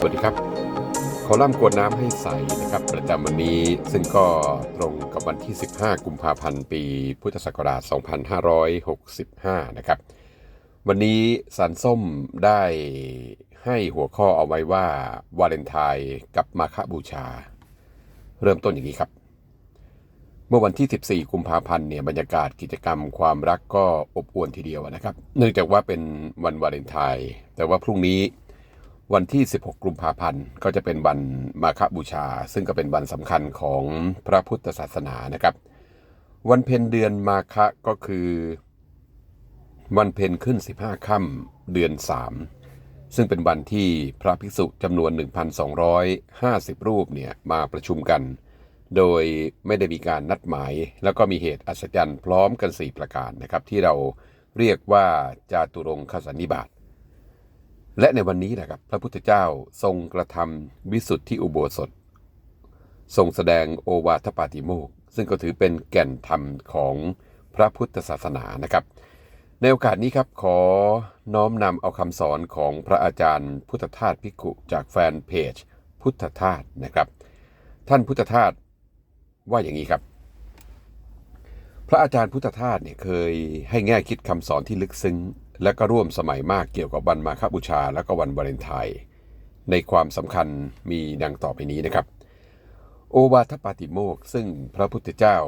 สวัสดีครับ คอลัมน์กวดน้ำให้ใสนะครับ ประจำวันนี้ซึ่งก็ตรงกับวันที่ 15 กุมภาพันธ์ ปี พุทธศักราช 2565 นะครับ วันนี้สันส้มได้ให้หัวข้อเอาไว้ว่าวาเลนไทน์กับมาฆบูชา เริ่มต้นอย่างนี้ครับ เมื่อวันที่ 14 กุมภาพันธ์เนี่ยบรรยากาศกิจกรรมความรักก็อบอวลทีเดียวนะครับ เนื่องจากว่าเป็นวันวาเลนไทน์แต่ว่าพรุ่งนี้ วันที่ 16 กุมภาพันธ์ ก็จะเป็นวันมาฆบูชา ซึ่งก็เป็นวันสำคัญของพระพุทธศาสนานะครับ วันเพ็ญเดือนมาฆะก็คือ วันเพ็ญขึ้น 15ค่ำเดือน 3 ซึ่งเป็นวันที่พระภิกษุจำนวน 1,250 รูปเนี่ยมาประชุมกัน โดยไม่ได้มีการนัดหมาย แล้วก็มีเหตุอัศจรรย์พร้อมกัน 4 ประการนะครับ ที่เราเรียกว่าจาตุรงคสันนิบาต และในวันนี้นะครับพระพุทธเจ้าทรงกระทำวิสุทธิอุโบสถ ทรงแสดงโอวาทปาติโมกข์ซึ่งก็ถือเป็นแก่นธรรมของพระพุทธศาสนานะครับ ในโอกาสนี้ครับขอน้อมนำเอาคำสอนของพระอาจารย์พุทธทาสพิกขุจากแฟนเพจ พุทธทาสนะครับ ท่านพุทธทาสว่าอย่างนี้ครับ พระอาจารย์พุทธทาสเนี่ยเคยให้แง่คิดคำสอนที่ลึกซึ้ง และก็ร่วมสมัยมากเกี่ยวกับวันมาฆบูชา และก็วันวาเลนไทน์ในความสำคัญมีดังต่อไปนี้นะครับ โอวาทปาติโมกซึ่งพระพุทธเจ้า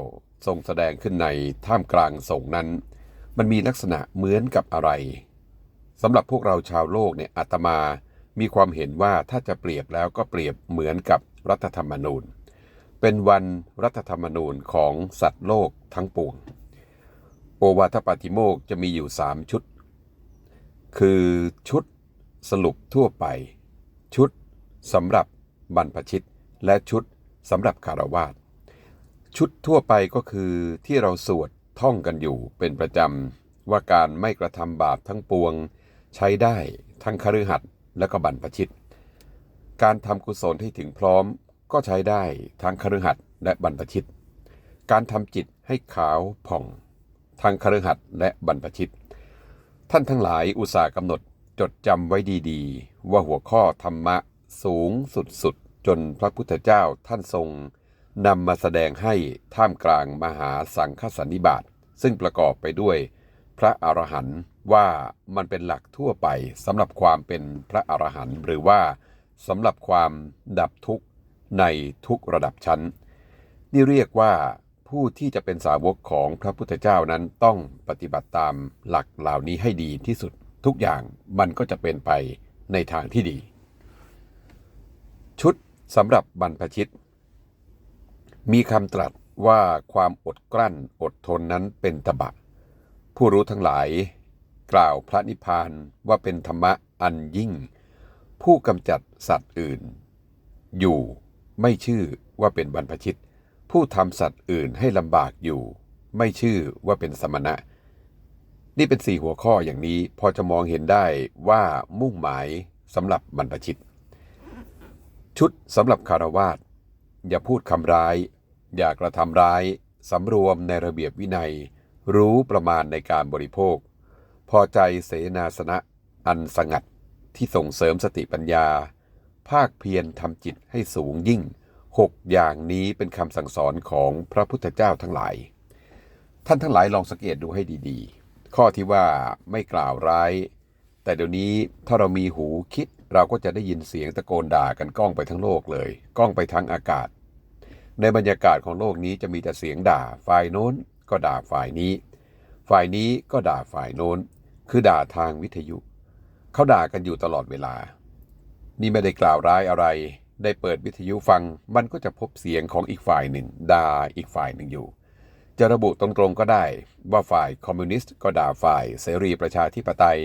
ทรงแสดงขึ้นในท่ามกลางสงฆ์นั้น มันมีลักษณะเหมือนกับอะไรสำหรับพวกเราชาวโลกเนี่ยอาตมามีความเห็นว่าถ้าจะเปรียบแล้วก็เปรียบเหมือนกับรัฐธรรมนูญ เป็นวันรัฐธรรมนูญของสัตว์โลกทั้งปวง โอวาทปาติโมกจะมีอยู่ 3 ชุด คือชุดสรุปทั่วไป ชุดสำหรับบรรพชิต และชุดสำหรับคารวาสชุดทั่วไปก็คือที่เราสวดท่องกันอยู่เป็นประจำ ว่าการไม่กระทำบาปทั้งปวง ใช้ได้ทั้งคฤหัสถ์และก็บรรพชิต การทำกุศลให้ถึงพร้อมก็ใช้ได้ทั้งคฤหัสถ์และบรรพชิต การทำจิตให้ขาวผ่อง ทั้งคฤหัสถ์และบรรพชิต ท่านทั้งหลายอุตส่าห์กำหนดจดจำไว้ดีๆ ว่าหัวข้อธรรมะสูงสุดๆ จนพระพุทธเจ้าท่านทรงนำมาแสดงให้ท่ามกลางมหาสังฆสันนิบาตซึ่งประกอบไปด้วย พระอรหันต์ว่ามันเป็นหลักทั่วไปสำหรับความเป็นพระอรหันต์หรือว่าสำหรับความดับทุกข์ในทุกระดับชั้น นี่เรียกว่า ผู้ที่จะเป็นสาวกของพระพุทธเจ้านั้นต้องปฏิบัติตามหลักเหล่านี้ให้ดีที่สุดทุกอย่างมันก็จะเป็นไปในทางที่ดี ชุดสำหรับบรรพชิต มีคำตรัสว่าความอดกลั้นอดทนนั้นเป็นตบะ ผู้รู้ทั้งหลาย กล่าวพระนิพพานว่าเป็นธรรมะอันยิ่ง ผู้กำจัดสัตว์อื่น อยู่ไม่ชื่อว่าเป็นบรรพชิต ผู้ทำสัตว์อื่นให้ลำบากอยู่ ไม่ชื่อว่าเป็นสมณะ นี่เป็นสี่หัวข้ออย่างนี้พอจะมองเห็นได้ว่ามุ่งหมายสำหรับบรรพชิต ชุดสำหรับคารวาสอย่าพูดคำร้าย อย่ากระทำร้ายสำรวมในระเบียบวินัย รู้ประมาณในการบริโภค พอใจเสนาสนะอันสงัดที่ส่งเสริมสติปัญญา ภาคเพียรทำจิตให้สูงยิ่ง หกอย่างนี้เป็นคำสั่งสอนของพระพุทธเจ้าทั้งหลาย ท่านทั้งหลายลองสังเกตดูให้ดีๆ ข้อที่ว่าไม่กล่าวร้าย แต่เดี๋ยวนี้ถ้าเรามีหูคิดเราก็จะได้ยินเสียงตะโกนด่ากันก้องไปทั้งโลกเลย ก้องไปทั้งอากาศ ในบรรยากาศของโลกนี้จะมีแต่เสียงด่าฝ่ายโน้นก็ด่าฝ่ายนี้ ฝ่ายนี้ก็ด่าฝ่ายโน้น คือด่าทางวิทยุ เขาด่ากันอยู่ตลอดเวลา นี่ไม่ได้กล่าวร้ายอะไร ได้เปิดวิทยุฟัง มันก็จะพบเสียงของอีกฝ่ายหนึ่งด่าอีกฝ่ายหนึ่งอยู่ จะระบุตรงๆก็ได้ ว่าฝ่ายคอมมิวนิสต์ก็ด่าฝ่ายเสรีประชาธิปไตย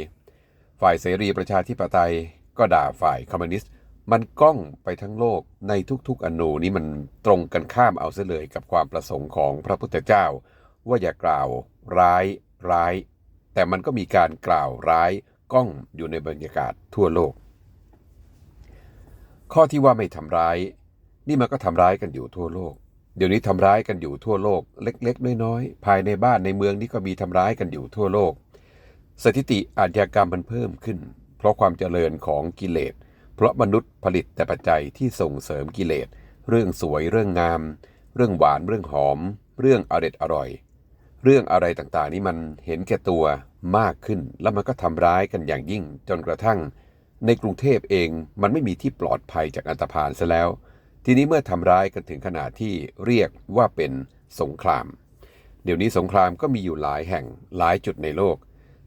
ฝ่ายเสรีประชาธิปไตย ก็ด่าฝ่ายคอมมิวนิสต์ มันก้องไปทั้งโลกในทุกๆ อนูนี้มันตรงกันข้ามเอาเสียเลยกับความประสงค์ของพระพุทธเจ้า ว่าอย่ากล่าวร้ายร้าย แต่มันก็มีการกล่าวร้ายก้องอยู่ในบรรยากาศทั่วโลก ข้อที่ว่าไม่ทำร้าย นี่มันก็ทำร้ายกันอยู่ทั่วโลก เดี๋ยวนี้ทำร้ายกันอยู่ทั่วโลก เล็กๆน้อยๆภายในบ้านในเมืองนี่ก็มีทำร้ายกันอยู่ทั่วโลก สถิติอาชญากรรมมันเพิ่มขึ้น เพราะความเจริญของกิเลส เพราะมนุษย์ผลิตแต่ปัจจัยที่ส่งเสริมกิเลส เรื่องสวยเรื่องงาม เรื่องหวานเรื่องหอม เรื่องอร็ดอร่อย เรื่องอะไรต่างๆนี้มันเห็นแก่ตัวมากขึ้น แล้วมันก็ทำร้ายกันอย่างยิ่งจนกระทั่ง ในกรุงเทพเองมันไม่มีที่ปลอดภัยจากอันตรพานซะแล้ว ทีนี้เมื่อทำร้ายกันถึงขนาดที่เรียกว่าเป็นสงคราม เดี๋ยวนี้สงครามก็มีอยู่หลายแห่งหลายจุดในโลก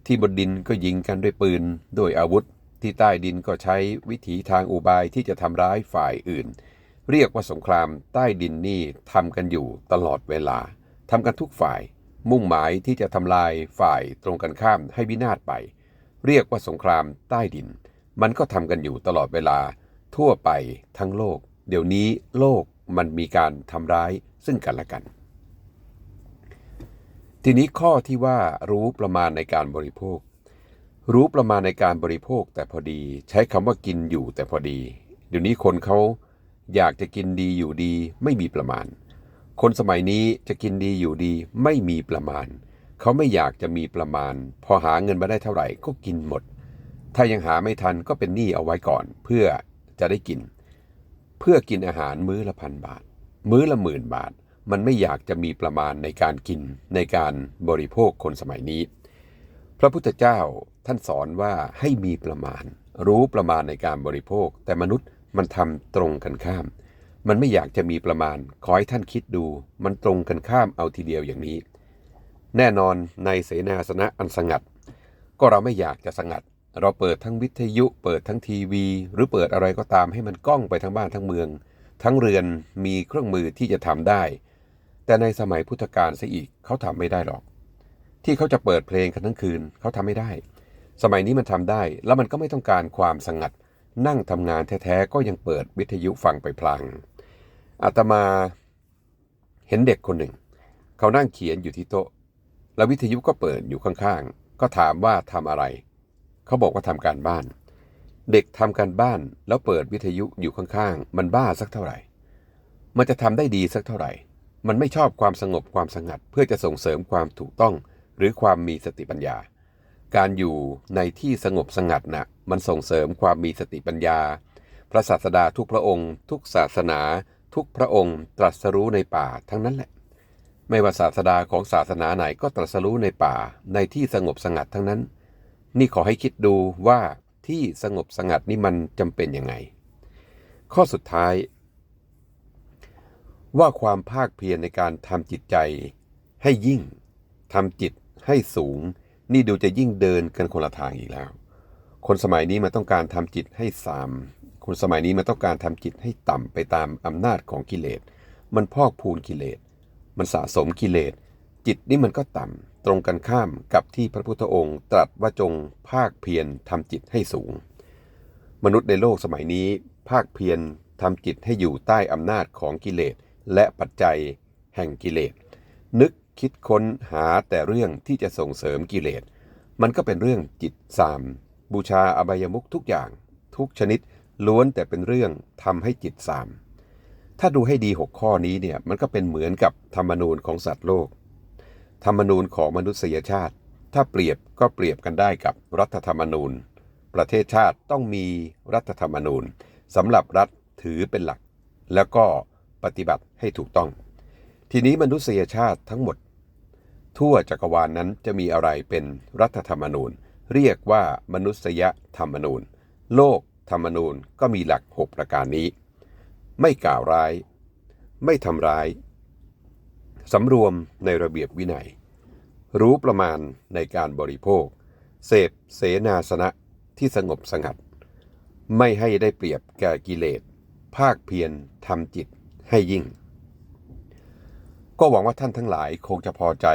ที่บนดินก็ยิงกันด้วยปืนด้วยอาวุธ ที่ใต้ดินก็ใช้วิถีทางอุบายที่จะทำร้ายฝ่ายอื่น เรียกว่าสงครามใต้ดินนี่ทำกันอยู่ตลอดเวลาทำกันทุกฝ่าย มุ่งหมายที่จะทำลายฝ่ายตรงกันข้ามให้วินาศไป เรียกว่าสงครามใต้ดิน มันก็ทำกันอยู่ตลอดเวลาทั่วไปทั้งโลก เดี๋ยวนี้โลกมันมีการทำร้ายซึ่งกันและกัน ทีนี้ข้อที่ว่ารู้ประมาณในการบริโภค รู้ประมาณในการบริโภคแต่พอดี ใช้คำว่ากินอยู่แต่พอดี เดี๋ยวนี้คนเขาอยากจะกินดีอยู่ดีไม่มีประมาณ คนสมัยนี้จะกินดีอยู่ดีไม่มีประมาณ เขาไม่อยากจะมีประมาณ พอหาเงินมาได้เท่าไหร่ก็กินหมด ถ้ายังหาไม่ทันก็เป็นหนี้เอาไว้ก่อน เพื่อจะได้กิน เพื่อกินอาหารมื้อละพันบาท มื้อละหมื่นบาท มันไม่อยากจะมีประมาณในการกินในการบริโภคคนสมัยนี้ พระพุทธเจ้าท่านสอนว่าให้มีประมาณ รู้ประมาณในการบริโภค แต่มนุษย์มันทำตรงกันข้าม มันไม่อยากจะมีประมาณ ขอให้ท่านคิดดู มันตรงกันข้ามเอาทีเดียวอย่างนี้ แน่นอนในเสนาสนะอันสงัด ก็เราไม่อยากจะสงัด เราเปิดทั้งวิทยุ เปิดทั้งทีวี หรือเปิดอะไรก็ตามให้มันกล้องไปทั้งบ้านทั้งเมือง ทั้งเรือนมีเครื่องมือที่จะทำได้ แต่ในสมัยพุทธกาลซะอีกเขาทำไม่ได้หรอก ที่เขาจะเปิดเพลงกันทั้งคืนเขาทำไม่ได้ สมัยนี้มันทำได้แล้วมันก็ไม่ต้องการความสงัด นั่งทำงานแท้ๆก็ยังเปิดวิทยุฟังไปพลางอาตมาเห็นเด็กคนหนึ่ง เขานั่งเขียนอยู่ที่โต๊ะ แล้ววิทยุก็เปิดอยู่ข้างๆ ก็ถามว่าทำอะไร เขาบอกว่าทำการบ้าน เด็กทำการบ้านแล้วเปิดวิทยุอยู่ข้างๆ มันบ้าสักเท่าไหร่ มันจะทำได้ดีสักเท่าไหร่ มันไม่ชอบความสงบความสงัด เพื่อจะส่งเสริมความถูกต้อง หรือความมีสติปัญญา การอยู่ในที่สงบสงัดนะ่ะมันส่งเสริมความมีสติปัญญา พระศาสดาทุกพระองค์ ทุกศาสนา ทุกพระองค์ ตรัสรู้ในป่าทั้งนั้นแหละ ไม่ว่าศาสดาของศาสนาไหนก็ตรัสรู้ในป่าในที่สงบสงัดทั้งนั้น นี่ขอให้คิดดูว่าที่สงบสงัดนี่มันจำเป็นยังไง ข้อสุดท้าย ว่าความภาคเพียรในการทำจิตใจ ให้ยิ่งทำจิตให้สูง นี่ดูจะยิ่งเดินกันคนละทางอีกแล้ว คนสมัยนี้มันต้องการทำจิตให้สามคนสมัยนี้มันต้องการทำจิตให้ต่ำไปตามอำนาจของกิเลส มันพอกพูนกิเลส มันสะสมกิเลส จิตนี่มันก็ต่ำตรงกันข้ามกับที่พระพุทธองค์ ตรัสว่าจงภาคเพียรทำจิตให้สูง มนุษย์ในโลกสมัยนี้ ภาคเพียรทำจิตให้อยู่ใต้อำนาจของกิเลส และปัจจัยแห่งกิเลส นึกคิดค้นหาแต่เรื่องที่จะส่งเสริมกิเลส มันก็เป็นเรื่องจิตสาม บูชาอบายมุขทุกอย่าง ทุกชนิดล้วนแต่เป็นเรื่องทำให้จิตสาม ถ้าดูให้ดีหกข้อนี้เนี่ยมันก็เป็นเหมือนกับธรรมนูญของสัตว์โลก ธรรมนูญของมนุษยชาติ ถ้าเปรียบก็เปรียบกันได้กับรัฐธรรมนูญ ประเทศชาติต้องมีรัฐธรรมนูญสำหรับรัฐถือเป็นหลัก แล้วก็ปฏิบัติให้ถูกต้อง ทีนี้มนุษยชาติทั้งหมด ทั่วจักรวาลนนั้นจะมีอะไรเป็นรัฐธรรมนูญ เรียกว่ามนุษยธรรมนูญ โลกธรรมนูญก็มีหลัก 6 ประการนี้ ไม่กล่าวร้าย ไม่ทำร้าย สำรวมในระเบียบวินัย รู้ประมาณในการบริโภค เสพเสนาสนะที่สงบสงัด ไม่ให้ได้เปรียบแก่กิเลส ภาคเพียรทำจิตให้ยิ่ง ก็หวังว่าท่านทั้งหลายคงจะพอใจ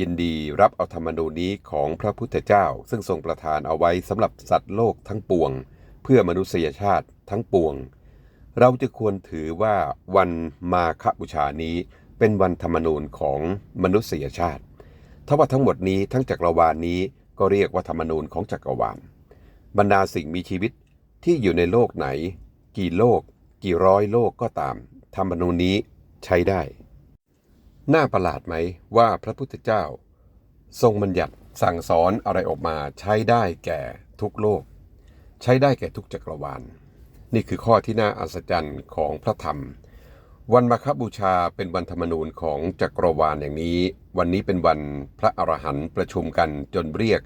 ยินดีรับเอาธรรมนูญนี้ของพระพุทธเจ้า ซึ่งทรงประทานเอาไว้สำหรับสัตว์โลกทั้งปวง เพื่อมนุษยชาติทั้งปวง เราจะควรถือว่าวันมาคบูชานี้ เป็นวันธรรมนูญของมนุษยชาติถ้าว่าทั้งหมดนี้ทั้งจักรวาลนี้ก็เรียกว่าธรรมนูญของจักรวาล บรรดาสิ่งมีชีวิตที่อยู่ในโลกไหน กี่โลก กี่ร้อยโลกก็ตาม ธรรมนูญนี้ใช้ได้ น่าประหลาดไหมว่าพระพุทธเจ้า ทรงบัญญัติสั่งสอนอะไรออกมาใช้ได้แก่ทุกโลก ใช้ได้แก่ทุกจักรวาล นี่คือข้อที่น่าอัศจรรย์ของพระธรรม วันมาคบูชาเป็นวันธรรมนูญของจักรวาลอย่างนี้ วันนี้เป็นวันพระอรหันต์ประชุมกันจนเรียก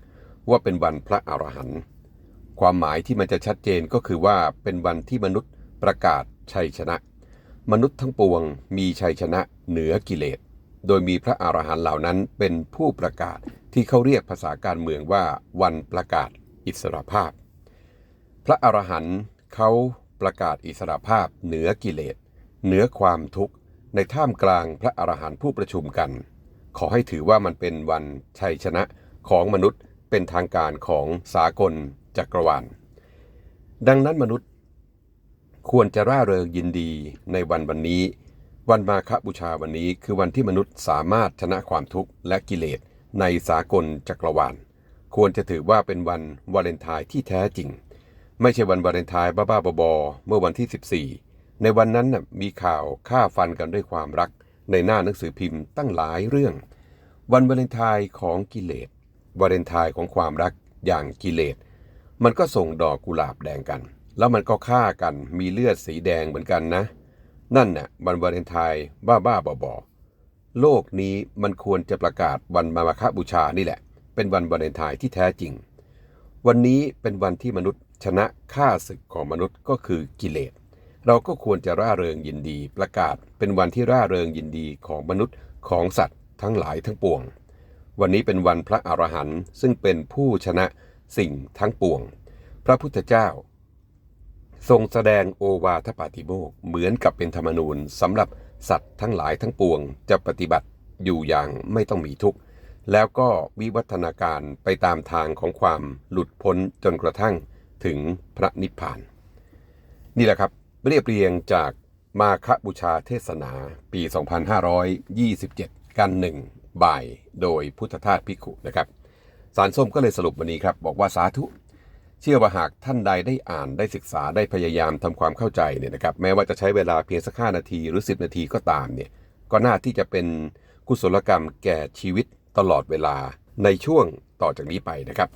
ว่าเป็นวันพระอรหันต์ความหมายที่มันจะชัดเจนก็คือว่าเป็นวันที่มนุษย์ประกาศชัยชนะ มนุษย์ทั้งปวงมีชัยชนะเหนือกิเลส โดยมีพระอรหันต์เหล่านั้นเป็นผู้ประกาศที่เขาเรียกภาษาการเมืองว่าวันประกาศอิสรภาพ พระอรหันต์เขาประกาศอิสรภาพเหนือกิเลส เหนือความทุกข์ในท่ามกลางพระอรหันต์ผู้ประชุมกัน ขอให้ถือว่ามันเป็นวันชัยชนะของมนุษย์เป็นทางการของสากลจักรวาล ดังนั้นมนุษย์ ควรจะร่าเริงยินดีในวันวันนี้ วันมาฆบูชาวันนี้คือวันที่มนุษย์สามารถชนะความทุกข์และกิเลสในสากลจักรวาล ควรจะถือว่าเป็นวันวาเลนไทน์ที่แท้จริง ไม่ใช่วันวาเลนไทน์บ้าๆบอๆเมื่อวันที่ 14 ในวันนั้นน่ะมีข่าวฆ่าฟันกันด้วยความรัก ในหน้าหนังสือพิมพ์ตั้งหลายเรื่อง วันวาเลนไทน์ของกิเลสวาเลนไทน์ของความรักอย่างกิเลส มันก็ส่งดอกกุหลาบแดงกัน แล้วมันก็ฆ่ากันมีเลือดสีแดงเหมือนกันนะ นั่นน่ะวันวาเลนไทน์บ้าๆบอๆโลกนี้มันควรจะประกาศวันมาฆบูชานี่แหละ เป็นวันวาเลนไทน์ที่แท้จริง วันนี้เป็นวันที่มนุษย์ชนะข้าศึกของมนุษย์ก็คือกิเลส เราก็ควรจะร่าเริงยินดี ประกาศเป็นวันที่ร่าเริงยินดีของมนุษย์ของสัตว์ทั้งหลายทั้งปวง วันนี้เป็นวันพระอรหันต์ซึ่งเป็นผู้ชนะสิ่งทั้งปวง พระพุทธเจ้า ทรงแสดงโอวาทปาติโมกข์เหมือนกับเป็นธรรมนูญสำหรับสัตว์ทั้งหลายทั้งปวงจะปฏิบัติอยู่อย่างไม่ต้องมีทุกข์ แล้วก็วิวัฒนาการไปตามทางของความหลุดพ้นจนกระทั่งถึงพระนิพพาน นี่แหละครับ เรียบเรียงจากมาคบูชาเทศนาปี 2527 กันหนึ่งบ่ายโดยพุทธทาสพิกขุนะครับ สารส้มก็เลยสรุปวันนี้ครับ บอกว่าสาธุ เชื่อว่าหากท่านใดได้อ่านได้ศึกษาได้พยายามทำความเข้าใจเนี่ยนะครับแม้ว่าจะใช้เวลาเพียงสักห้านาทีหรือ 10 นาทีก็ตามเนี่ยก็น่าที่จะเป็นกุศลกรรมแก่ชีวิตตลอดเวลาในช่วงต่อจากนี้ไปนะครับ